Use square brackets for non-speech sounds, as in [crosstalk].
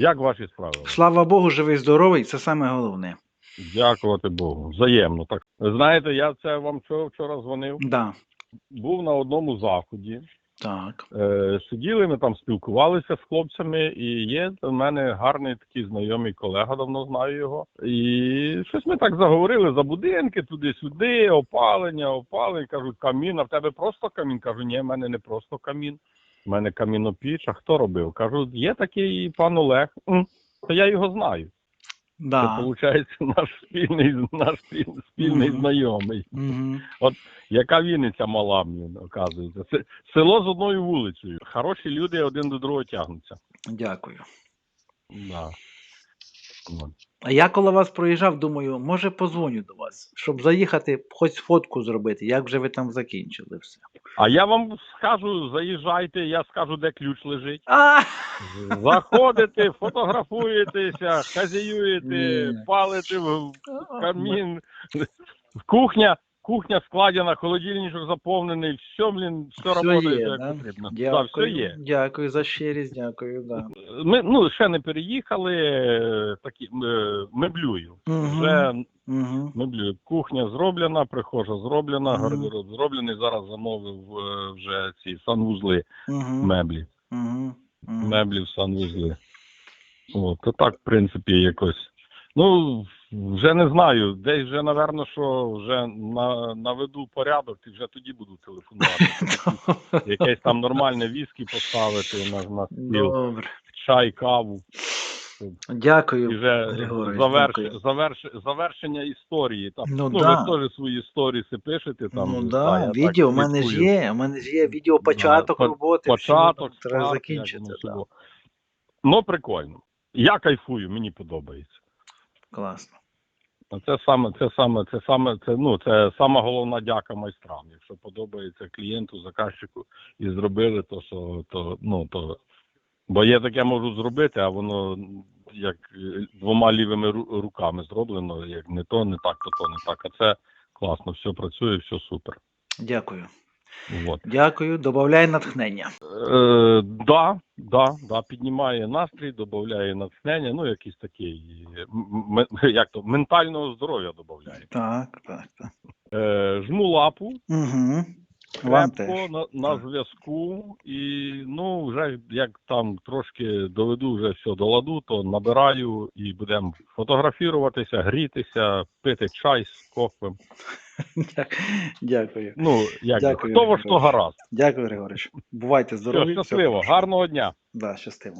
Як ваші справи? Слава Богу, живий, здоровий, це саме головне. Дякувати Богу. Взаємно. Так знаєте, я це вам вчора, вчора дзвонив. Да. Був на одному заході. Так. Е, сиділи, ми там спілкувалися з хлопцями, і є в мене гарний такий знайомий колега, давно знаю його. І щось ми так заговорили за будинки, туди-сюди, опалення, опалення. Кажуть, камін, а в тебе просто камін? Кажу, ні, в мене не просто камін. В мене камінопіч, а хто робив? Кажу, є такий пан Олег. То я його знаю. Це виходить [laughs] наш спільний, наш спіль- спільний Мгм. знайомий. Угу. Яка Вінниця мала, мені оказується. Це село з одною вулицею. Хороші люди один до другого тягнуться. Дякую. Да. От. А я коли вас проїжджав, думаю, може позвоню до вас, щоб заїхати, хоч фотку зробити, як вже ви там закінчили все. А я вам скажу, заїжджайте, я скажу, де ключ лежить. А! Заходите, фотографуєтеся, хазіюєте, Ні. палите в камін. Кухня, кухня складена, холодильничок заповнений, все, блін, все, Все роботає, є, як да? потрібно. Да, Дякую, все є. дякую за щирість, дякую. Да. Ми ну ще не переїхали, такі е, меблюю. Мгм. Вже Угу. меблюю. Кухня зроблена, прихожа зроблена, Мгм. гардероб зроблений. Зараз замовив е, вже ці санвузли Угу. меблі. Угу. Меблі в санвузли. От, то так, в принципі, якось. Ну, вже не знаю. Десь вже, напевно, що вже на, наведу порядок і вже тоді буду телефонувати. [laughs] Якесь там нормальне віскі поставити на, на стіл, Добре. чай, каву. І Дякую. вже Григорій, заверш, дякую. заверш, завершення історії. Там. Ну, Ну, да. ви теж свої історії пишете. Там, ну да, да, я відео так у мене ж є. У мене ж є відео початок по- роботи. Початок, всього, треба старт, закінчити. Да. Ну, прикольно. Я кайфую, мені подобається. Класно. Це саме, це саме, це саме, це ну це сама головна дяка майстрам. Якщо подобається клієнту, заказчику і зробили, то що то ну то бо є таке можу зробити, а воно як двома лівими ру- руками зроблено, як не то, не так, то то не так. А це класно, все працює, все супер. Дякую. Вот. Дякую. Добавляй натхнення. Е, да, да, да, піднімає настрій, додає натхнення, ну якийсь такий, як то, ментального здоров'я додає. Так, так, так. Е, жму лапу, Угу. Крепко на, на зв'язку, і ну вже як там трошки доведу вже все до ладу, то набираю і будемо фотографіруватися, грітися, пити чай з кофем. [laughs] Дякую. Ну як Дякую, хто во що гаразд. Дякую, Григорич. Бувайте Все, здорові. щасливо, всього гарного дня. Да, щасливо.